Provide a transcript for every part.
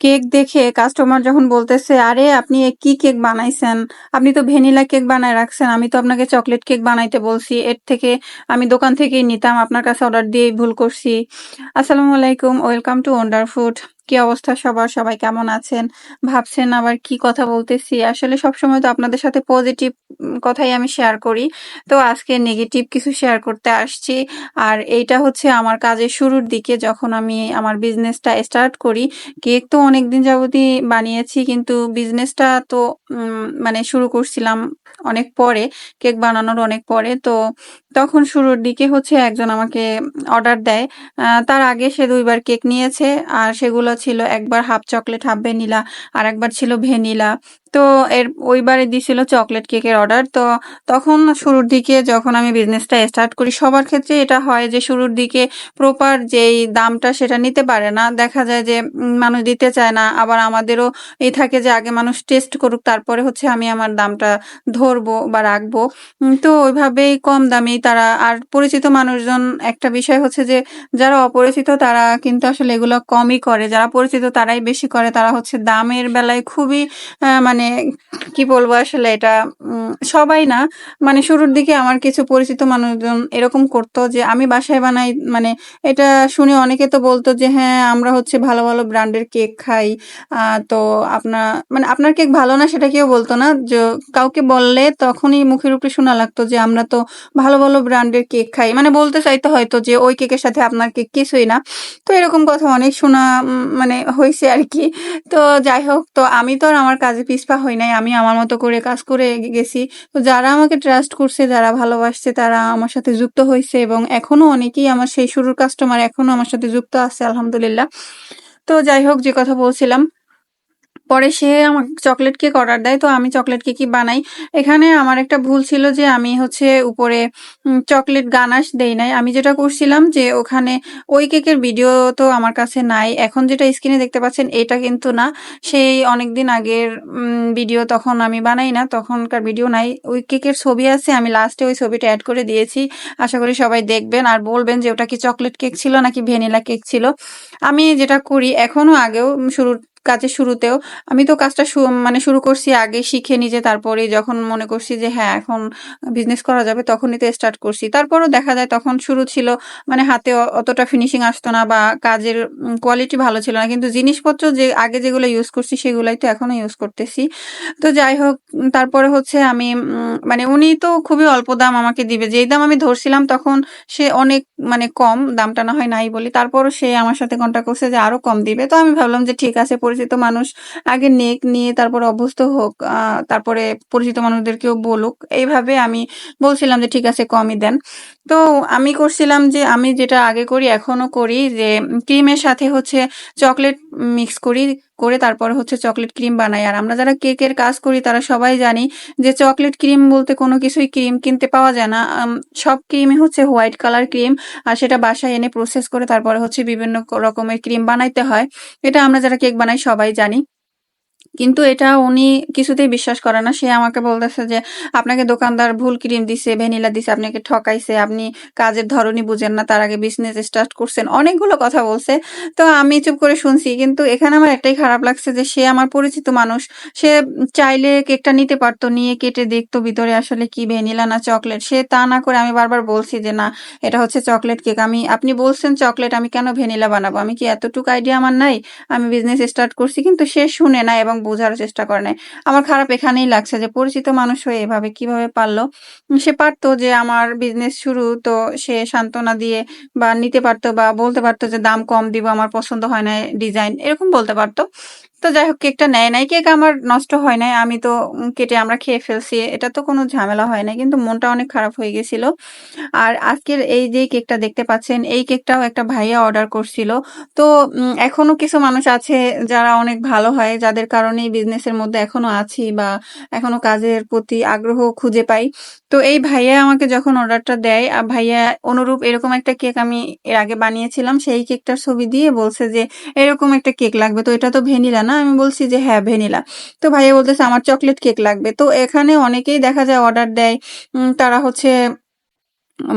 Cake দেখে customer যখন বলতেছে, আরে, আপনি কি কেক বানাইছেন? আপনি তো ভ্যানিলা কেক বানায় রাখছেন। আমি তো আপনাকে চকলেট কেক বানাইতে বলছি। এর থেকে আমি দোকান থেকেই নিতাম। আপনার কাছে অর্ডার দিয়েই ভুল করছি। আসসালামু আলাইকুম। ওয়েলকাম টু ওয়ান্ডার ফুড কি অবস্থা সবার? সবাই কেমন আছেন? ভাবছেন আবার কি কথা বলতেছি? আসলে সবসময় তো আপনাদের সাথে পজিটিভ কথাই আমি শেয়ার করি। তো আজকে নেগেটিভ কিছু শেয়ার করতে আসছি। আর এইটা হচ্ছে আমার কাজের শুরুর দিকে যখন আমি আমার বিজনেসটা স্টার্ট করি। কেক তো অনেকদিন যাবতই বানিয়েছি, কিন্তু বিজনেসটা তো মানে শুরু করছিলাম অনেক পরে। কেক বানানোর অনেক পরে। তো তখন শুরুর দিকে হচ্ছে একজন আমাকে অর্ডার দেয়। তার আগে সে দুইবার কেক নিয়েছে। আর সেগুলো ছিল একবার হাফ চকলেট হাফ ভ্যানিলা আর একবার ছিল ভ্যানিলা। তো এর ওইবারে দিছিল চকলেট কেকের অর্ডার তো তখন শুরুর দিকে যখন আমি বিজনেসটা স্টার্ট করি সবার ক্ষেত্রে এটা হয় যে শুরুর দিকে প্রপার যেই দামটা সেটা নিতে পারে না। দেখা যায় যে মানুষ দিতে চায় না আবার আমাদেরও এই থাকে যে আগে মানুষ টেস্ট করুক তারপরে হচ্ছে আমি আমার দামটা ধরবো বা রাখব। তো ওইভাবেই কম দামি তারা আর পরিচিত মানুষজন একটা বিষয় হচ্ছে যে যারা অপরিচিত তারা কিন্তু আসলে এগুলো কমই করে। যারা পরিচিত তারাই বেশি করে তারা হচ্ছে দামের বেলায় খুবই আহ, মানে কি বলব আসলে এটা সবাই না মানে শুরুর দিকে আমার কিছু পরিচিত মানুষজন এরকম করতো যে আমি বাসায় বানাই মানে এটা শুনে অনেকে তো বলতো যে হ্যাঁ আমরা হচ্ছে ভালো ভালো ব্র্যান্ডের কেক খাই। তো আপনার মানে আপনার কেক ভালো না সেটা কেউ বলতো না। যে, কাউকে বললে তখনই মুখের উপরে শোনা লাগতো যে আমরা তো ভালো ভালো ব্র্যান্ডের কেক খাই। মানে বলতে চাইতো হয়তো যে ওই কেকের সাথে আপনার কেক কিছুই না। তো এরকম কথা অনেক শোনা মানে হয়েছে আর কি। তো যাই হোক, তো আমি তো আর আমার কাজে পিছপা হই নাই। আমি আমার মতো করে কাজ করে গেছি। তো যারা আমাকে ট্রাস্ট করছে, যারা ভালোবাসছে, তারা আমার সাথে যুক্ত হয়েছে এবং এখনও অনেকেই আমার সেই শুরুর কাস্টমার এখনও আমার সাথে যুক্ত আছে, আলহামদুলিল্লাহ। তো যাই হোক, যে কথা বলছিলাম পরে সে আমাকে চকলেট কেক অর্ডার দেয়, তো আমি চকলেট কেকই বানাই। এখানে আমার একটা ভুল ছিল যে আমি হচ্ছে উপরে চকলেট গানাশ দেই নাই। আমি যেটা করছিলাম যে ওখানে ওই কেকের ভিডিও তো আমার কাছে নাই। এখন যেটা স্ক্রিনে দেখতে পাচ্ছেন, এটা কিন্তু না। সেই অনেকদিন আগের ভিডিও তখন আমি বানাই না, তখনকার ভিডিও নাই। ওই কেকের ছবি আছে, আমি লাস্টে ওই ছবিটা অ্যাড করে দিয়েছি। আশা করি সবাই দেখবেন। আর বলবেন যে ওটা কি চকলেট কেক ছিল নাকি ভ্যানিলা কেক ছিল। আমি যেটা করি, এখনও আগেও শুরু কাজের শুরুতেও। আমি তো কাজটা মানে শুরু করছি আগে শিখে নিজে, তারপরে যখন মনে করছি যে হ্যাঁ এখন বিজনেস করা যাবে তখনই তো স্টার্ট করছি। তারপরও দেখা যায় তখন শুরু ছিল মানে হাতে অতটা ফিনিশিং আসতো না বা কাজের কোয়ালিটি ভালো ছিল না। কিন্তু জিনিসপত্র যে, আগে যেগুলো ইউজ করছি সেগুলাই তো এখনও ইউজ করতেছি। তো যাই হোক তারপরে হচ্ছে আমি মানে উনি তো খুবই অল্প দাম আমাকে দিবে। যেই দাম আমি ধরছিলাম তখন সে অনেক মানে কম, দামটা না হয় নাই বলি। তারপরও সে আমার সাথে কন্ট্যাক্ট করছে যে আরও কম দিবে। তো আমি ভাবলাম যে ঠিক আছে পরিচিত মানুষ। আগে নেক নিয়ে তারপর অভ্যস্ত হোক তারপরে পরিচিত মানুষদেরকেও বলুক। এইভাবে আমি বলছিলাম যে, ঠিক আছে, কমই দেন। তো আমি করছিলাম যে, আমি যেটা আগে করি এখনও করি যে, ক্রিমের সাথে হচ্ছে চকলেট মিক্স করি, করে তারপর হচ্ছে চকলেট ক্রিম বানাই। আর আমরা যারা কেকের কাজ করি, তারা সবাই জানি যে, চকলেট ক্রিম বলতে কোনো কিছুই ক্রিম কিনতে পাওয়া যায় না। সব ক্রিমই হচ্ছে হোয়াইট কালার ক্রিম, আর সেটা বাসায় এনে প্রসেস করে তারপরে হচ্ছে বিভিন্ন রকমের ক্রিম বানাইতে হয়। এটা আমরা যারা কেক বানাই সবাই জানি। কিন্তু এটা উনি কিছুতেই বিশ্বাস করে না। সে আমাকে বলতেছে যে, আপনাকে দোকানদার ভুল ক্রিম দিছে, ভ্যানিলা দিছে, আপনাকে ঠকাইছে, আপনি কাজের ধরনই বুঝেন না, তার আগে বিজনেস স্টার্ট করছেন। অনেকগুলো কথা বলছে। তো আমি চুপ করে শুনছি, কিন্তু এখানে আমার একটাই খারাপ লাগছে যে, সে আমার পরিচিত মানুষ। সে চাইলে কেকটা নিতে পারতো, নিয়ে কেটে দেখতো ভিতরে আসলে কি ভ্যানিলা না চকলেট। সে তা না করে আমি বারবার বলছি যে, না, এটা হচ্ছে চকলেট কেক। আমি, আপনি বলছেন চকলেট, আমি কেন ভ্যানিলা বানাবো? আমি কি এতটুকু আইডিয়া আমার নাই? আমি বিজনেস স্টার্ট করছি। কিন্তু সে শুনে না এবং বোঝার চেষ্টা করে নাই। আমার খারাপ এখানেই লাগছে যে পরিচিত মানুষ হয়ে এভাবে কীভাবে পারল? সে পারতো যে আমার বিজনেস শুরু, তো সে সান্ত্বনা দিয়ে বা নিতে পারতো বা বলতে পারতো যে দাম কম দিব, আমার পছন্দ হয় না ডিজাইন এরকম বলতে পারতো। তো যাই হোক কেকটা নেয় নাই। কেক আমার নষ্ট হয় নাই। আমি তো কেটে আমরা খেয়ে ফেলছি। এটা তো কোনো ঝামেলা হয় নাই। কিন্তু মনটা অনেক খারাপ হয়ে গেছিল। আর আজকের এই যে কেকটা দেখতে পাচ্ছেন, এই কেকটাও একটা ভাইয়া অর্ডার করছিল। তো এখনও কিছু মানুষ আছে যারা অনেক ভালো হয়, যাদের কারণে বিজনেসের মধ্যে এখনও আছি বা এখনও কাজের প্রতি আগ্রহ খুঁজে পাই। তো এই ভাইয়া আমাকে যখন অর্ডারটা দেয়, আর ভাইয়া অনুরূপ এরকম একটা কেক আমি এর আগে বানিয়েছিলাম, সেই কেকটার ছবি দিয়ে বলছে যে, এরকম একটা কেক লাগবে। তো এটা তো ভ্যানিলা না? আমি বলছি যে হ্যাঁ ভ্যানিলা। তো ভাইয়া বলতেছে, আমার চকলেট কেক লাগবে। তো এখানে অনেকেই দেখা যায় অর্ডার দেয় তারা হচ্ছে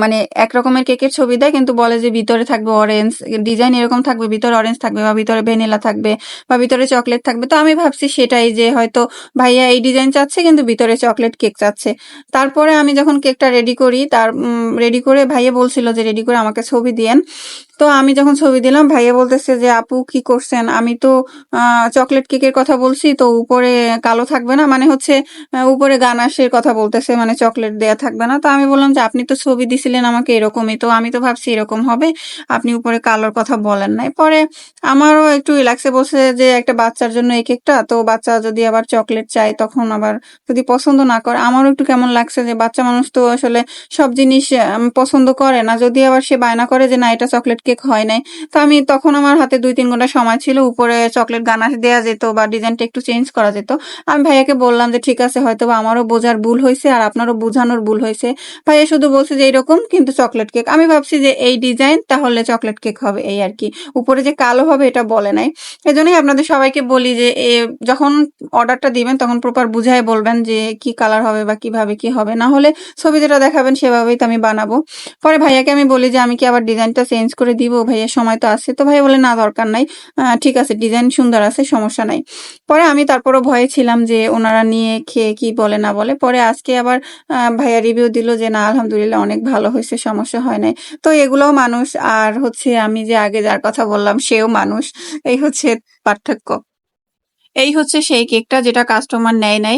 মানে এক রকমের কেকের ছবি দেয়, কিন্তু বলে যে, ভিতরে থাকবে অরেঞ্জ, ডিজাইন এরকম থাকবে, ভিতরে অরেঞ্জ থাকবে বা ভিতরে ভ্যানিলা থাকবে বা ভিতরে চকলেট থাকবে। তো আমি ভাবছি সেটাই যে, হয়তো ভাইয়া এই ডিজাইন চাচ্ছে, কিন্তু ভিতরে চকলেট কেক চাচ্ছে। তারপরে আমি যখন কেকটা রেডি করি, তার রেডি করে ভাইয়া বলছিল যে, রেডি করে আমাকে ছবি দিয়েন। তো আমি যখন ছবি দিলাম, ভাইয়া বলতেছে যে, আপু, কি করছেন? আমি তো চকলেট কেকের কথা বলছি, তো উপরে কালো থাকবে না মানে হচ্ছে উপরে গানাশের কথা বলতেছে মানে চকলেট দেয়া থাকবে না। তো আমি বললাম যে, আপনি তো ছবি দিছিলেন আমাকে এরকমই, তো আমি তো ভাবছি এরকম হবে, আপনি উপরে কালোর কথা বলেন নাই। পরে আমারও একটু রিল্যাক্সে বসে যে, একটা বাচ্চার জন্য এক একটা তো বাচ্চা যদি আবার চকলেট চায়, তখন আবার যদি পছন্দ না করে। আমারও একটু কেমন লাগছে যে, বাচ্চা মানুষ তো আসলে সব জিনিস পছন্দ করে না, যদি আবার সে বায়না করে যে, না, এটা চকলেট কেক হয় নাই। তো আমি তখন আমার হাতে দুই তিন ঘণ্টা সময় ছিল, উপরে চকলেট গানাশ দেওয়া যেত বা ডিজাইনটা একটু চেঞ্জ করা যেত। আমি ভাইয়াকে বললাম যে, ঠিক আছে হয়তো আমারও বোঝার ভুল হয়েছে আর আপনারও বোঝানোর ভুল হয়েছে। ভাইয়া শুধু বলছে যে, এরকম, কিন্তু চকলেট কেক। আমি ভাবছি যে, এই ডিজাইন, তাহলে চকলেট কেক হবে এই আর কি। উপরে যে কালো হবে, এটা বলে নাই। এই জন্যই আপনাদের সবাইকে বলি যে যখন অর্ডারটা দিবেন, তখন প্রপার বুঝায় বলবেন যে, কি কালার হবে বা কীভাবে কি হবে। না হলে ছবি যেটা দেখাবেন, সেভাবেই তো আমি বানাবো। পরে ভাইয়াকে আমি বলি যে, আমি কি আবার ডিজাইনটা চেঞ্জ করে দিব, ভাইয়া সময় তো আছে। তো ভাইয়া বলে, না, দরকার নাই। ঠিক আছে, ডিজাইন সুন্দর আছে, সমস্যা নাই। পরে আমি তারপরও ভয়ে ছিলাম যে ওনারা নিয়ে খেয়ে কি বলে, না বলে। পরে আজকে আবার ভাইয়া রিভিউ দিল যে, না, আলহামদুলিল্লাহ, অনেক ভালো হয়েছে, সমস্যা হয় নাই। তো এগুলোও মানুষ, আর হচ্ছে আমি যে আগে যার কথা বললাম, সেও মানুষ। এই হচ্ছে পার্থক্য। এই হচ্ছে সেই কেকটা যেটা কাস্টমার নেয় নাই।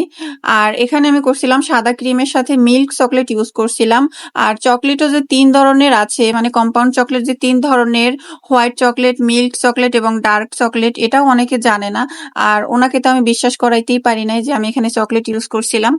আর এখানে আমি করছিলাম সাদা ক্রিমের সাথে মিল্ক চকলেট ইউজ করছিলাম। আর চকলেটও যে তিন ধরনের আছে মানে কম্পাউন্ড চকলেট যে তিন ধরনের হোয়াইট চকলেট মিল্ক চকলেট এবং ডার্ক চকলেট এটাও অনেকে জানে না। আর ওনাকে তো আমি বিশ্বাস করাইতেই পারি নাই যে আমি এখানে চকলেট ইউজ করছিলাম।